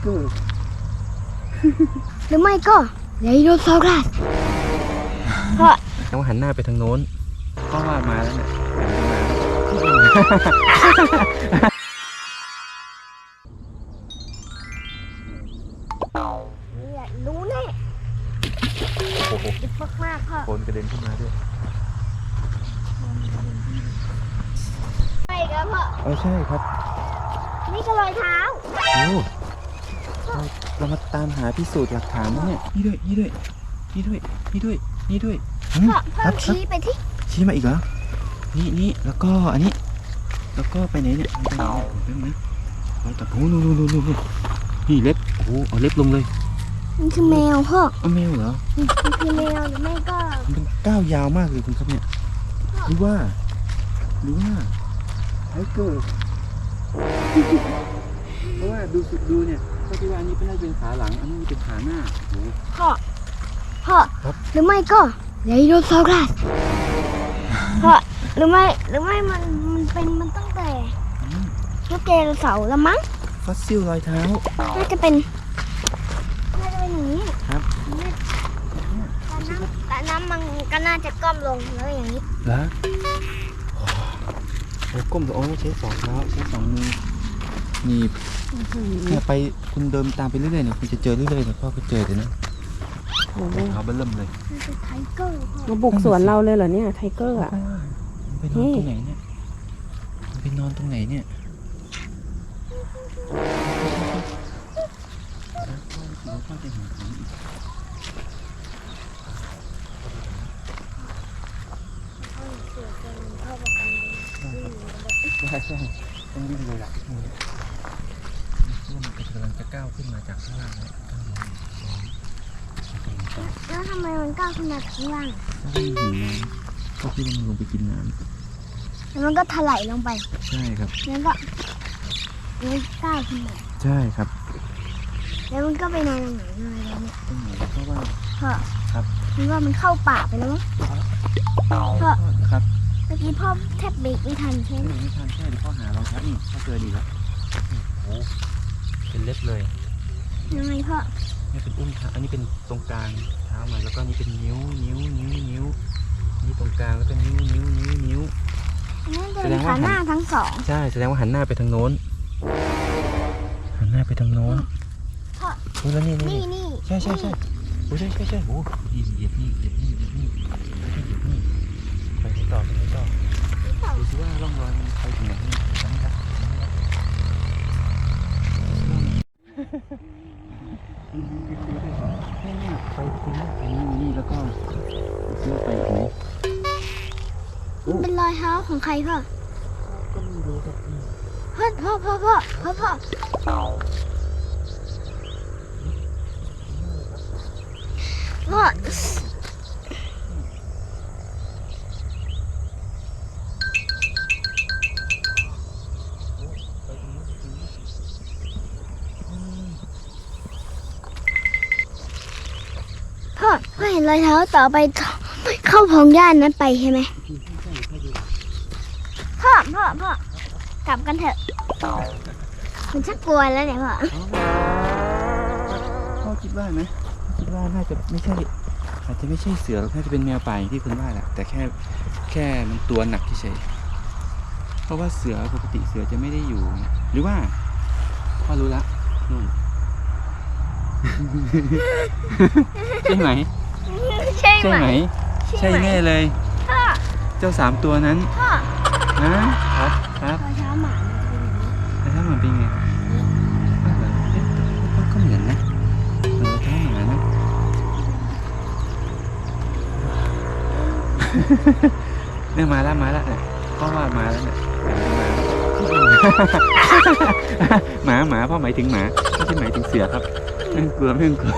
เกอร์หรือไม่ก็ไดโนเสาร์รัสพ่อต้องหันหน้าไปทางโน้นเพราะว่ามาแล้วเนี่ยมาอยากรู้แน่โอ้โหดิบมากๆพ่อโคนกระเด็นขึ้นมาด้วย ใช่ครับพ่อ เออใช่ครับ นี่ก็รอยเท้า โอ้ เราเรามาตามหาพิสูจน์หลักฐานนะเนี่ยนี่ด้วยนี่ด้วยนี่ด้วยนี่ด้วยนี่ด้วยหืมพ่อพ่อครับครับชี้ไปที่ชี้มาอีกเหรอนี่นี่แล้วก็อันนี้ แล้วก็ไปไหนเนี่ยไปไหนเนี่ยแป๊บนึงไปกับโอ้นู่นนู่นนู่นนู่นนี่เล็บโอ้โหเอาเล็บลงเลยมันคือแมวพ่อเอาแมวเหรอมันคือแมวหรือไม่ก็มันเป็นก้าวยาวมากเลยคุณครับเนี่ยหรือว่าหรือว่าไทเกอร์เพราะว่าดูสุดดูเนี่ย ก็คิดว่าอันนี้เป็นน่าจะเป็นขาหลัง อันนี้เป็นขาหน้าโอ้โห พ่อ พ่อ ครับ หรือไม่ก็ไดโนเสาร์รัสพ่อ หรือไม่ หรือไม่ มัน มันเป็น มันตั้งแต่อืมยุคไดโนเสาร์แล้วมั้ง ฟอสซิลรอยเท้า น่าจะเป็น น่าจะเป็นอย่างนี้ครับแต่น้ำแต่น้ำมันก็น่าจะก้มลงแล้วอย่างนี้เหรอโอ้โหก้มตัวโอ้ใช้สองเท้าใช้สองมือ หนีบเนี่ยไปคุณเดินตามไปเรื่อยๆเนี่ยคุณจะเจอเรื่อยๆเนี่ยพ่อก็เจอเลยนะโอ้โหเท้าเบิ่มเลยมันคือไทเกอร์พ่อมาบุกสวนเราเลยเหรอเนี่ยไทเกอร์อะมันไปนอนตรงไหนเนี่ยมันไปนอนตรงไหนเนี่ยเดี๋ยวพ่อจะเห็นของอีกใช่ใช่ต้องวิ่งเลยล่ะอืมเพราะว่ามัน กำลังจะก้าวขึ้นมาจากข้างล่างแล้วก้าวลงมาแล้วทำไมมันก้าวขึ้นมาข้างล่างเพราะว่ามันหิวน้ำก็คิดว่ามันลงไปกินน้แล้วมันก็ถลายลงไปำใช่ครับ แล้วก็มันก้าวขึ้นมา ใช่ครับ แล้วมันก็ไปนอนตรงไหนนอนแล้วเนี่ยตรงไหนเพราะว่าพ่อครับมันว่ามันเข้าป่าไปแล้วมั้งพ่อครับเมื่อกี้พ่อแทบเบรกไม่ทันใช่ไหมไม่ไม่ทันใช่เดี๋ยวพ่อหารองเท้านี่พ่อเจอดีแล้วโอ้ เป็นเล็บเลยยังไงพ่อนี่เป็นอุ้งเท้าอันนี้เป็นตรงกลางเท้ามันแล้วก็นี่เป็นนิ้วนิ้วนิ้วนิ้วนี่ตรงกลางแล้วก็นิ้วนิ้วนิ้วนิ้วอันนี้เดิแสนดงว่าขาหน้าทั้งสองใช่แสดงว่าหันหน้าไปทางโน้น หันหน้าไปทางโน้นพ่อโอ้แล้วนี่นี่นี่นี่นี่ใช่ใช่ใช่โอ้ใช่ใช่ใช่โอ้เหยียบนี่เหยียบนี่เหยียบนี่เหยียบนี่เหยียบนี่ไปไหนต่อไปไหนต่อ ดูสิว่าร่องรอยมันไปถึงไหนนี่อันนี้ครับนี่นี่ไปตรงนี้อันนี้นี่แล้วก็ ดูสิว่าไปถึงไหมเป็นรอยเท้าของใครพ่อก็ไม่รู้ครับพ่อพ่อพ่อพ่อพ่อพ่อพ่อพ่อพ่อเห็นรอยเท้าต่อไป เข้าพงย่านนั้นไปใช่ไหมพี่ใช่ใช่ดูพ่อพ่อพ่อกลับกันเถอะมันชักกลัวแล้วเนี่ยพ่อพ่อคิดว่าไหมคิดว่าน่าจะไม่ใช่อาจจะไม่ใช่เสือหรอกน่าจะเป็นแมวป่าอย่างที่คุณว่าแหละแต่แค่แค่มันตัวหนักเฉยๆเพราะว่าเสือปกติเสือจะไม่ได้อยู่ หรือว่าพ่อรู้ละนู่นใช่ไหม ใช่ใช่ไหมไหม ใช่แน่เลยพ่อเจ้าสามตัวนั้นพ่อนะครับครับรอยเท้าหมามันจะเป็นอย่างนี้แล้วถ้ามันเป็นไงอ้าวเหรอเอ๊ะก็ก็เหมือนนะเหมือนรองเท้าหมานะ เนี่ยมาแล้วมาแล้วเนี่ยพ่อว่ามาแล้วเนี่ยหมาหมาพ่อหมายถึงหมาไม่ใช่หมายถึงเสือครับไม่ต้องกลัวไม่ต้องกลัว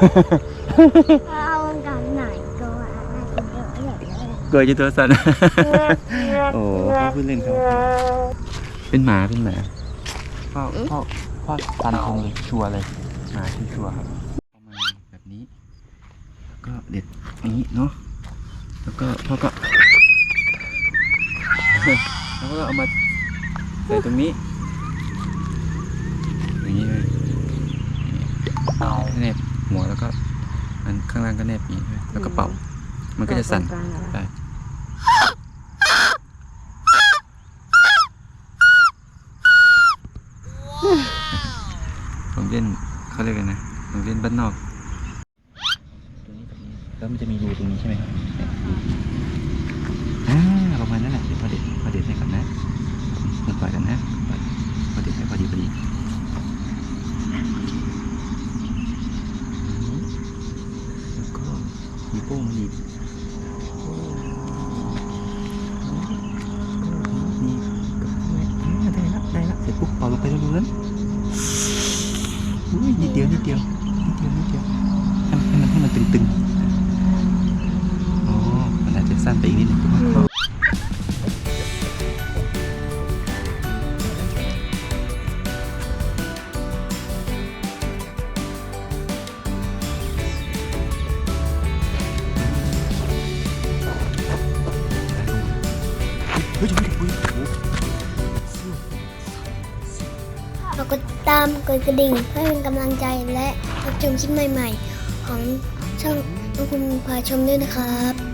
เอา เลยกลัวจะตัวสั่น โอ้พ่อพูดเล่นครับเป็นหมาเป็นหมาพ่อพ่อพ่อฟันธงเลยชัวร์เลย หมาที่ชัวร์ครับเอามาแบบนี้ แล้วก็เด็ดอย่างนี้เนาะ แล้วก็พ่อก็ แล้วก็เอามาใส่ตรงนี้ อย่างนี้เลยแนบหัวแล้วก็มันข้างล่างก็แนบอย่างนี้ใช่ไหมแล้วก็เป่า มันก็จะสั่นตรงกลาง เล่นเขาเรียกอะไงนะผมเล่นบ้านนอก ตัวนี้กับนี้แล้วมันจะมีรูตรงนี้ใช่ไหมครับ นิดเดียวนิดเดียวนิดเดียวให้มันให้มันให้มันตึงๆ ตามกดกระดิ่งเพื่อเป็นกำลังใจและรับชมคลิปใหม่ ๆ ของช่องน้องคุณพาชมด้วยนะครับ